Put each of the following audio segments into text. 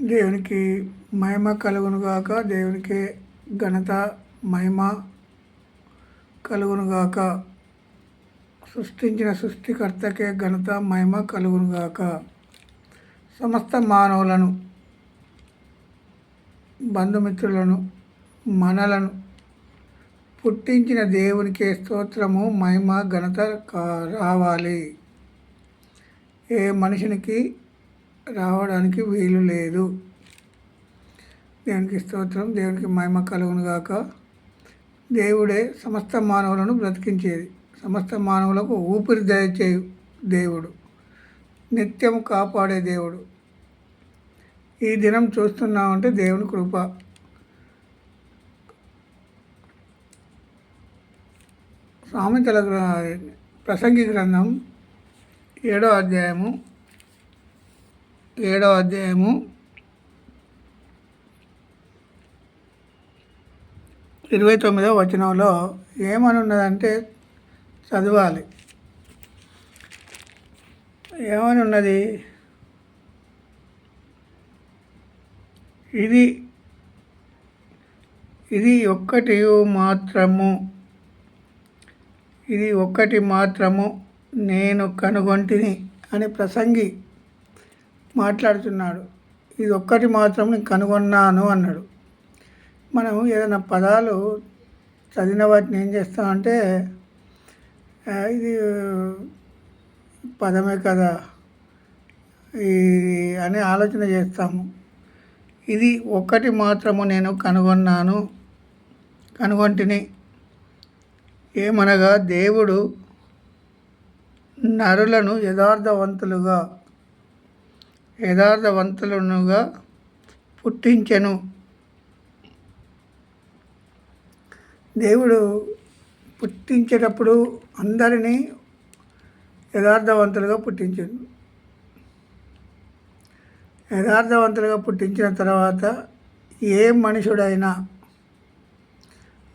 దేవునికి మహిమ కలుగునుగాక దేవునికి ఘనత మహిమ కలుగునుగాక సృష్టించిన సృష్టికర్తకే ఘనత మహిమ కలుగునుగాక సమస్త మానవులను బంధుమిత్రులను మనలను పుట్టించిన దేవునికే స్తోత్రము మహిమ ఘనత కా- రావాలి. ఏ మనిషినికి రావడానికి వీలు లేదు. దేవునికి స్తోత్రం దేవునికి మహిమ కలుగును గాక. దేవుడే సమస్త మానవులను బ్రతికించేది. సమస్త మానవులకు ఊపిరి దయచేయు దేవుడు. నిత్యం కాపాడే దేవుడు. ఈ దినం చూస్తున్నామంటే దేవుని కృప. సామెతల గ్ర- ప్రసంగి గ్రంథం ఏడో అధ్యాయము ఏడో అధ్యాయము. ఇరవై తొమ్మిదవ వచనంలో ఏమని ఉన్నదంటే చదవాలి. ఏమని ఉన్నది ఇది ఇది ఒక్కటి మాత్రము. ఇది ఒక్కటి మాత్రము నేను కనుగొంటిని అని ప్రసంగి మాట్లాడుతున్నాడు. ఇది ఒక్కటి మాత్రం నేను కనుగొన్నాను అన్నాడు. మనం ఏదైనా పదాలు చదివిన వాటిని ఏం చేస్తామంటే ఇది పదమే కదా ఇది అని ఆలోచన చేస్తాము. ఇది ఒక్కటి మాత్రము నేను కనుగొన్నాను కనుగొంటిని. ఏమనగా దేవుడు నరులను యథార్థవంతులుగా యథార్థవంతులనుగా పుట్టించెను. దేవుడు పుట్టించేటప్పుడు అందరినీ యథార్థవంతులుగా పుట్టించాడు యథార్థవంతులుగా పుట్టించిన తర్వాత ఏ మనుషుడైనా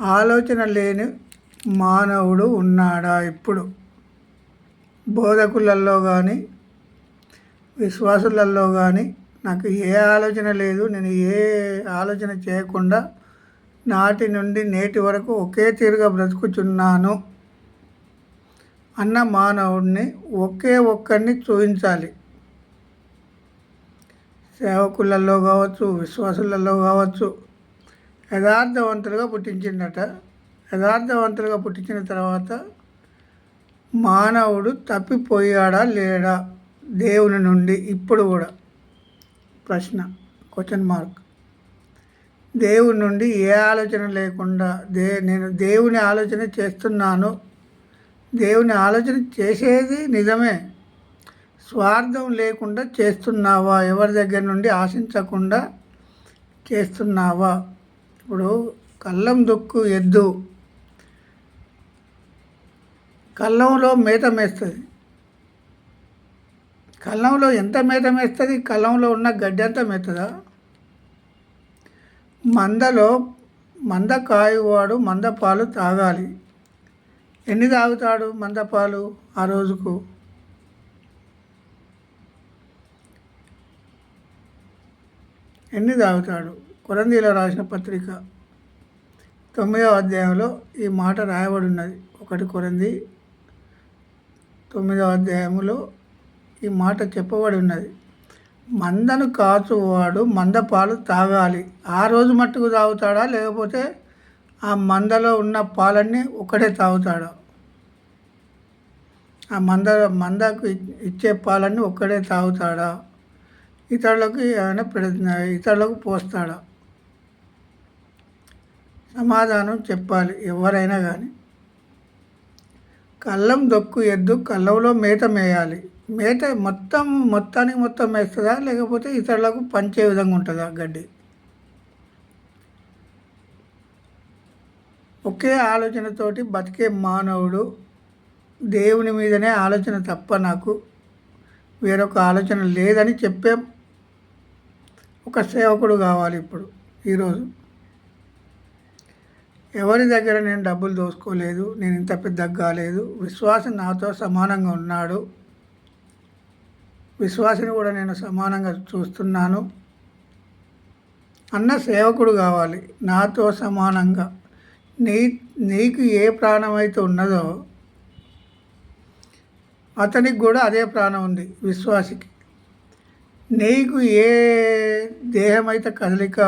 ఆలోచన లేని మానవుడు ఉన్నాడా ఇప్పుడు? బోధకులలో కానీ విశ్వాసులలో కానీ నాకు ఏ ఆలోచన లేదు. నేను ఏ ఆలోచన చేయకుండా నాటి నుండి నేటి వరకు ఒకే తీరుగా బ్రతుకుచున్నాను అన్న మానవుడిని ఒకే ఒక్కరిని చూపించాలి. సేవకులలో కావచ్చు విశ్వాసులలో కావచ్చు యథార్థవంతులుగా పుట్టించిండట యథార్థవంతులుగా పుట్టించిన తర్వాత మానవుడు తప్పిపోయాడా లేడా? దేవుని నుండి ఇప్పుడు కూడా ప్రశ్న క్వశ్చన్ మార్క్ దేవుని నుండి ఏ ఆలోచన లేకుండా దే నేను దేవుని ఆలోచన చేస్తున్నాను. దేవుని ఆలోచన చేసేది నిజమే. స్వార్థం లేకుండా చేస్తున్నావా? ఎవరి దగ్గర నుండి ఆశించకుండా చేస్తున్నావా? ఇప్పుడు కళ్ళం దుక్కు ఎద్దు. కళ్ళంలో మేత మేస్తుంది. కళ్ళంలో ఎంత మేత మేస్తుంది? కళ్ళంలో ఉన్న గడ్డి అంతా మేతదా మందలో మంద కాయువాడు మంద పాలు తాగాలి. ఎన్ని తాగుతాడు మంద పాలు ఆ రోజుకు? ఎన్ని తాగుతాడు? కొరందీలో రాసిన పత్రిక తొమ్మిదవ అధ్యాయంలో ఈ మాట రాయబడి ఉన్నది ఒకటి కొరంది తొమ్మిదవ అధ్యాయంలో ఈ మాట చెప్పబడి ఉన్నది మందను కాచువాడు మంద పాలు తాగాలి. ఆ రోజు మట్టుకు తాగుతాడా? లేకపోతే ఆ మందలో ఉన్న పాలన్నీ ఒకటే తాగుతాడా? ఆ మంద మందకు ఇచ్చే పాలన్నీ ఒక్కడే తాగుతాడా? ఇతరులకు ఏమైనా పెడ ఇతరులకు పోస్తాడా? సమాధానం చెప్పాలి ఎవరైనా కానీ కళ్ళం దొక్కు ఎద్దు కళ్ళంలో మేత మేయాలి. మేత మొత్తం మొత్తానికి మొత్తం మేస్తుందా? లేకపోతే ఇతరులకు పంచే విధంగా ఉంటుందా గడ్డి? ఒకే ఆలోచనతోటి బతికే మానవుడు దేవుని మీదనే ఆలోచన తప్ప నాకు వేరొక ఆలోచన లేదని చెప్పే ఒక సేవకుడు కావాలి ఇప్పుడు ఈరోజు. ఎవరి దగ్గర నేను డబ్బులు దోసుకోలేదు నేను ఇంత పెద్ద కాలేదు విశ్వాసం నాతో సమానంగా ఉన్నాడు విశ్వాసిని కూడా నేను సమానంగా చూస్తున్నాను. అన్న సేవకుడు కావాలి. నాతో సమానంగా. నీ నీకు ఏ ప్రాణం అయితే ఉన్నదో అతనికి కూడా అదే ప్రాణం ఉంది విశ్వాసికి. నీకు ఏ దేహమైతే కదలిక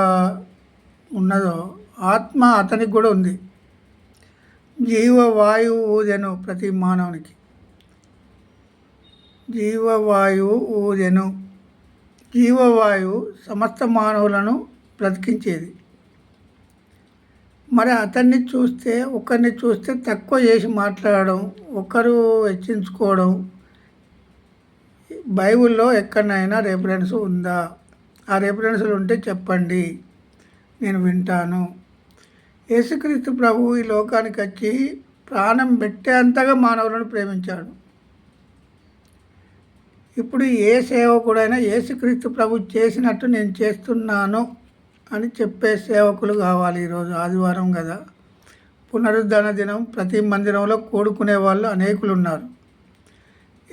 ఉన్నదో ఆత్మ అతనికి కూడా ఉంది. జీవవాయువు ఊదెను ప్రతి మానవునికి. జీవవాయువు ఊదెను. జీవవాయువు సమస్త మానవులను బ్రతికించేది. మరి అతన్ని చూస్తే ఒకరిని చూస్తే తక్కువ చేసి మాట్లాడడం ఒకరు హెచ్చించుకోవడం బైబిల్లో ఎక్కడైనా రెఫరెన్స్ ఉందా? ఆ రెఫరెన్స్లు ఉంటే చెప్పండి. నేను వింటాను. యేసుక్రీస్తు ప్రభు ఈ లోకానికి వచ్చి ప్రాణం పెట్టేంతగా మానవులను ప్రేమించాడు. ఇప్పుడు ఏ సేవకుడైనా యేసుక్రీస్తు ప్రభు చేసినట్టు నేను చేస్తున్నాను అని చెప్పే సేవకులు కావాలి ఈరోజు ఆదివారం కదా. పునరుద్ధరణ దినం ప్రతి మందిరంలో కూడుకునే వాళ్ళు అనేకులు ఉన్నారు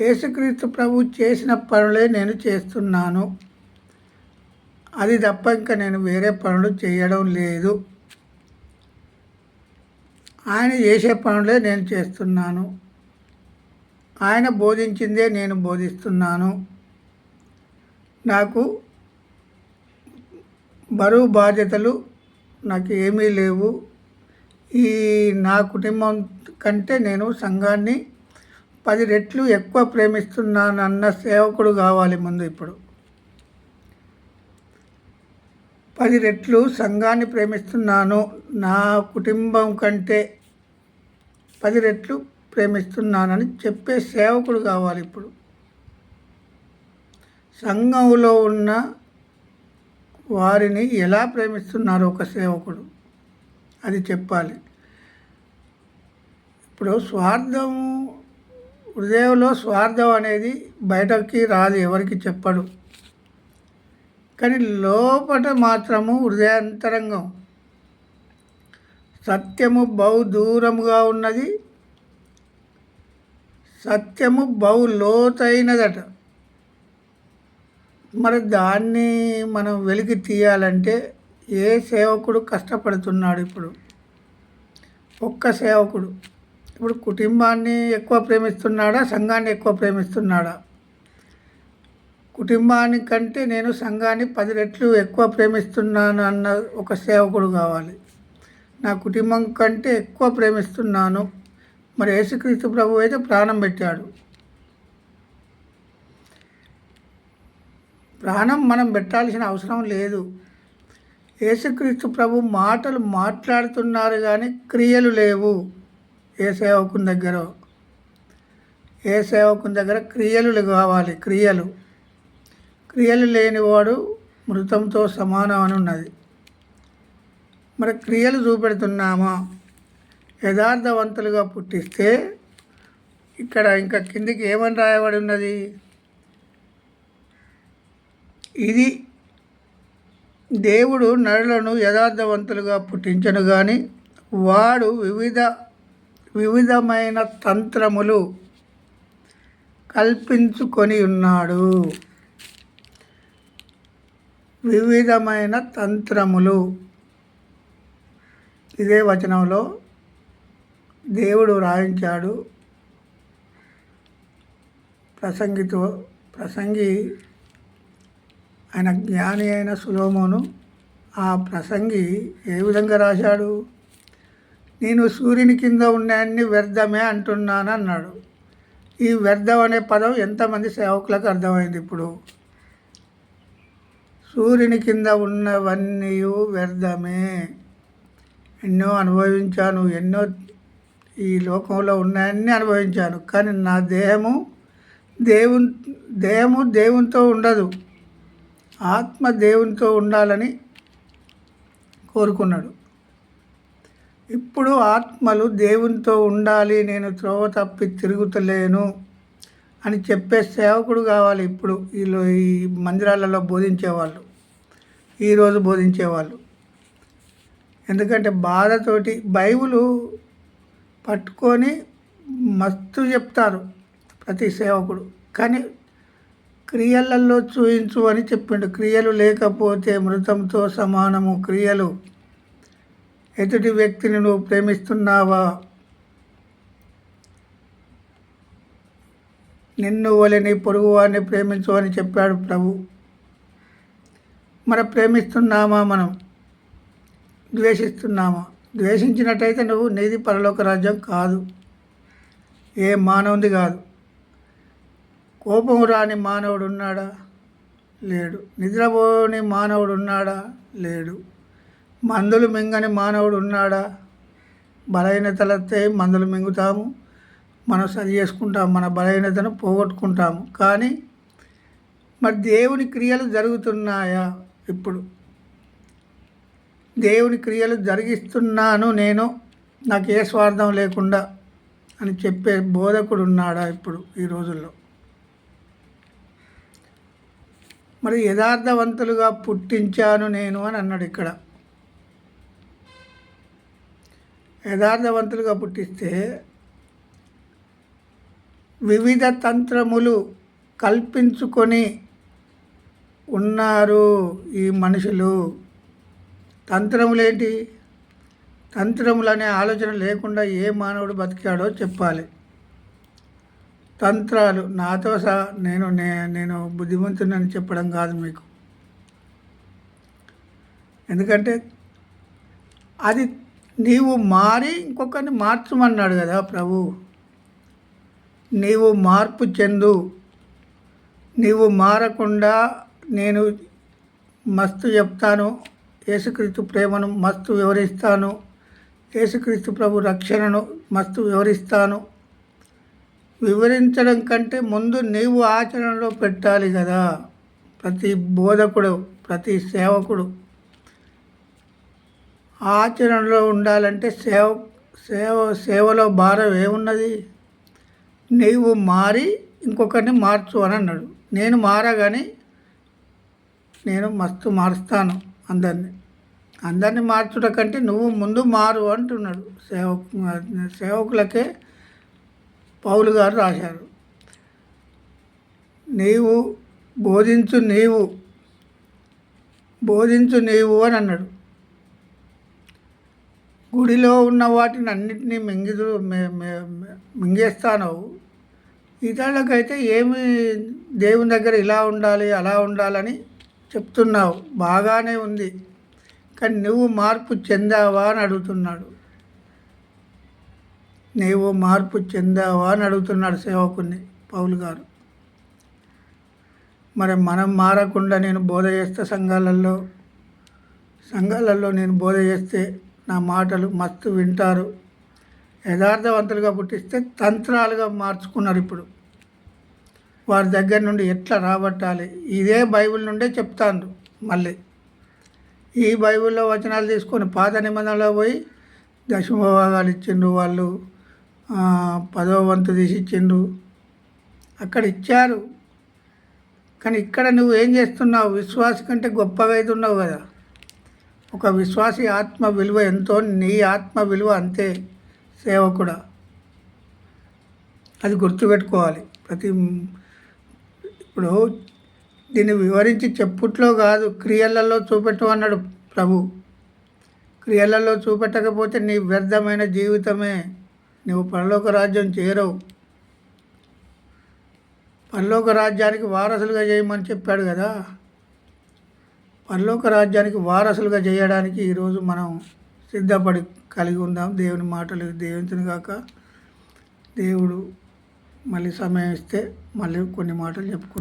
యేసుక్రీస్తు ప్రభు చేసిన పనులే నేను చేస్తున్నాను. అది తప్ప ఇంకా నేను వేరే పనులు చేయడం లేదు. ఆయన చేసే పనులే నేను చేస్తున్నాను. ఆయన బోధించిందే నేను బోధిస్తున్నాను. నాకు బరువు బాధ్యతలు నాకు ఏమీ లేవు. ఈ నా కుటుంబం కంటే నేను సంఘాన్ని పది రెట్లు ఎక్కువ ప్రేమిస్తున్నాను అన్న సేవకుడు కావాలి ముందు ఇప్పుడు. పది రెట్లు సంఘాన్ని ప్రేమిస్తున్నాను. నా కుటుంబం కంటే పది రెట్లు ప్రేమిస్తున్నానని చెప్పే సేవకుడు కావాలి ఇప్పుడు. సంఘంలో ఉన్న వారిని ఎలా ప్రేమిస్తున్నారు ఒక సేవకుడు అది చెప్పాలి. ఇప్పుడు స్వార్థం హృదయంలో స్వార్థం అనేది బయటకి రాదు ఎవరికి చెప్పడు. కానీ లోపల మాత్రము హృదయాంతరంగం. సత్యము బహు దూరముగా ఉన్నది సత్యము బహు లోతైనదట మరి దాన్ని మనం వెలికి తీయాలంటే ఏ సేవకుడు కష్టపడుతున్నాడు ఇప్పుడు? ఒక్క సేవకుడు. ఇప్పుడు కుటుంబాన్ని ఎక్కువ ప్రేమిస్తున్నాడా? సంఘాన్ని ఎక్కువ ప్రేమిస్తున్నాడా? కుటుంబాన్ని కంటే నేను సంఘాన్ని పది రెట్లు ఎక్కువ ప్రేమిస్తున్నాను అన్న ఒక సేవకుడు కావాలి. నా కుటుంబం కంటే ఎక్కువ ప్రేమిస్తున్నాను. మరి యేసుక్రీస్తు ప్రభు అయితే ప్రాణం పెట్టాడు. ప్రాణం మనం పెట్టాల్సిన అవసరం లేదు. యేసుక్రీస్తు ప్రభు మాటలు మాట్లాడుతున్నారు కానీ క్రియలు లేవు. ఏ సేవకుని దగ్గర? ఏ సేవకుని దగ్గర క్రియలు కావాలి? క్రియలు. క్రియలు లేనివాడు మృతంతో సమానం అని ఉన్నది. మరి క్రియలు చూపెడుతున్నామా? యథార్థవంతులుగా పుట్టిస్తే ఇక్కడ ఇంకా కిందికి ఏమని రాయబడి ఉన్నది? ఇది దేవుడు నరులను యథార్థవంతులుగా పుట్టించను కానీ వాడు వివిధ వివిధమైన తంత్రములు కల్పించుకొని ఉన్నాడు. వివిధమైన తంత్రములు. ఇదే వచనంలో దేవుడు రాయించాడు. ప్రసంగితో ప్రసంగి ఆయన జ్ఞాని అయిన సులోమోను ఆ ప్రసంగి ఏ విధంగా రాశాడు? నేను సూర్యుని కింద ఉన్నాయన్ని వ్యర్థమే అంటున్నాను అన్నాడు ఈ వ్యర్థం అనే పదం ఎంతమంది సేవకులకు అర్థమైంది ఇప్పుడు? సూర్యుని కింద ఉన్నవన్నీ వ్యర్థమే. ఎన్నో అనుభవించాను ఎన్నో ఈ లోకంలో ఉన్నాయన్నీ అనుభవించాను. కానీ నా దేహము దేవుని దేహము దేవునితో ఉండదు. ఆత్మ దేవునితో ఉండాలని కోరుకున్నాడు. ఇప్పుడు ఆత్మలు దేవునితో ఉండాలి నేను త్రోవ తప్పి తిరుగుతలేను అని చెప్పే సేవకుడు కావాలి ఇప్పుడు. వీళ్ళు ఈ మందిరాలలో బోధించేవాళ్ళు ఈరోజు బోధించేవాళ్ళు. ఎందుకంటే బాధతోటి బైబులు పట్టుకొని మస్తు చెప్తారు ప్రతి సేవకుడు. కానీ క్రియలలో చూయించు అని చెప్పిండు. క్రియలు లేకపోతే మృతంతో సమానము. క్రియలు ఎదుటి వ్యక్తిని నువ్వు ప్రేమిస్తున్నావా? నిన్ను వలని పొరుగు వారిని ప్రేమించు అని చెప్పాడు ప్రభు. మరి ప్రేమిస్తున్నామా మనం? ద్వేషిస్తున్నామా? ద్వేషించినట్టయితే నువ్వు నీది పరలోక రాజ్యం కాదు. ఏ మానవుది కాదు. కోపం రాని మానవుడు ఉన్నాడా లేడు. నిద్రపోని మానవుడు ఉన్నాడా లేడు. మందులు మింగని మానవుడు ఉన్నాడా బలహీనతలతే మందులు మింగుతాము. మనం సరి చేసుకుంటాం మన బలహీనతను పోగొట్టుకుంటాము. కానీ మరి దేవుని క్రియలు జరుగుతున్నాయా? ఇప్పుడు దేవుని క్రియలు జరిగిస్తున్నాను నేను నాకు ఏ స్వార్థం లేకుండా అని చెప్పే బోధకుడు ఉన్నాడా ఇప్పుడు ఈ రోజుల్లో? మరి యథార్థవంతులుగా పుట్టించాను నేను అని అన్నాడు ఇక్కడ. యథార్థవంతులుగా పుట్టిస్తే వివిధ తంత్రములు కల్పించుకొని ఉన్నారు ఈ మనుషులు. తంత్రములేంటి? తంత్రములు అనే ఆలోచన లేకుండా ఏ మానవుడు బతికాడో చెప్పాలి. తంత్రాలు నాతో సహా నేను నే నేను బుద్ధిమంతునని చెప్పడం కాదు మీకు. ఎందుకంటే అది నీవు మారి ఇంకొకరిని మార్చమన్నాడు కదా ప్రభు. నీవు మార్పు చెందు. నీవు మారకుండా నేను మస్తు చెప్తాను. యేసుక్రీస్తు ప్రేమను మస్తు వివరిస్తాను. యేసుక్రీస్తు ప్రభు రక్షణను మస్తు వివరిస్తాను. వివరించడం కంటే ముందు నీవు ఆచరణలో పెట్టాలి కదా. ప్రతి బోధకుడు ప్రతి సేవకుడు ఆచరణలో ఉండాలంటే సేవ సేవ సేవలో భారం ఏమున్నది? నీవు మారి ఇంకొకరిని మార్చు అని అన్నాడు. నేను మారగాని నేను మస్తు మారుస్తాను అందరినీ. అందరిని మార్చుట కంటే నువ్వు ముందు మారు అంటున్నాడు సేవకు సేవకులకే పౌలు గారు రాశారు. నీవు బోధించు నీవు బోధించు నీవు అని అన్నాడు. గుడిలో ఉన్న వాటిని అన్నింటినీ మింగిదు మింగేస్తాను ఇతరులకైతే ఏమి దేవుని దగ్గర ఇలా ఉండాలి అలా ఉండాలని చెప్తున్నావు. బాగానే ఉంది. కానీ నువ్వు మార్పు చెందావా అని అడుగుతున్నాడు. నీవు మార్పు చెందావా అని అడుగుతున్నాడు సేవకుని పౌలు గారు. మరి మనం మారకుండా నేను బోధ చేస్తే సంఘాలలో సంఘాలలో నేను బోధ చేస్తే నా మాటలు మస్తు వింటారు. యథార్థవంతులుగా పుట్టిస్తే తంత్రాలుగా మార్చుకున్నారు ఇప్పుడు. వారి దగ్గర నుండి ఎట్లా రాబట్టాలి? ఇదే బైబిల్ నుండే చెప్తాను మళ్ళీ. ఈ బైబిల్లో వచనాలు తీసుకొని పాత నిబంధనలో పోయి దశమభాగాలు ఇచ్చిండ్రు వాళ్ళు పదవ వంతు తీసి ఇచ్చిండ్రు. అక్కడ ఇచ్చారు. కానీ ఇక్కడ నువ్వు ఏం చేస్తున్నావు? విశ్వాస కంటే గొప్పగా అవుతున్నావు కదా. ఒక విశ్వాసి ఆత్మ విలువ ఎంతో నీ ఆత్మ విలువ అంతే సేవ కూడా అది గుర్తుపెట్టుకోవాలి. ప్రతి ఇప్పుడు దీన్ని వివరించి చెప్పుట్లో కాదు క్రియలలో చూపెట్టమన్నాడు ప్రభు. క్రియలలో చూపెట్టకపోతే నీ వ్యర్థమైన జీవితమే నువ్వు పరలోక రాజ్యం చేరవు. పరలోక రాజ్యానికి వారసులుగా చేయమని చెప్పాడు కదా. పరలోక రాజ్యానికి వారసులుగా చేయడానికి ఈరోజు మనం సిద్ధపడి కలిగి ఉందాం. దేవుని మాటలు దేవించిన కాక దేవుడు మళ్ళీ సమయం ఇస్తే మళ్ళీ కొన్ని మాటలు చెప్పుకుంటాం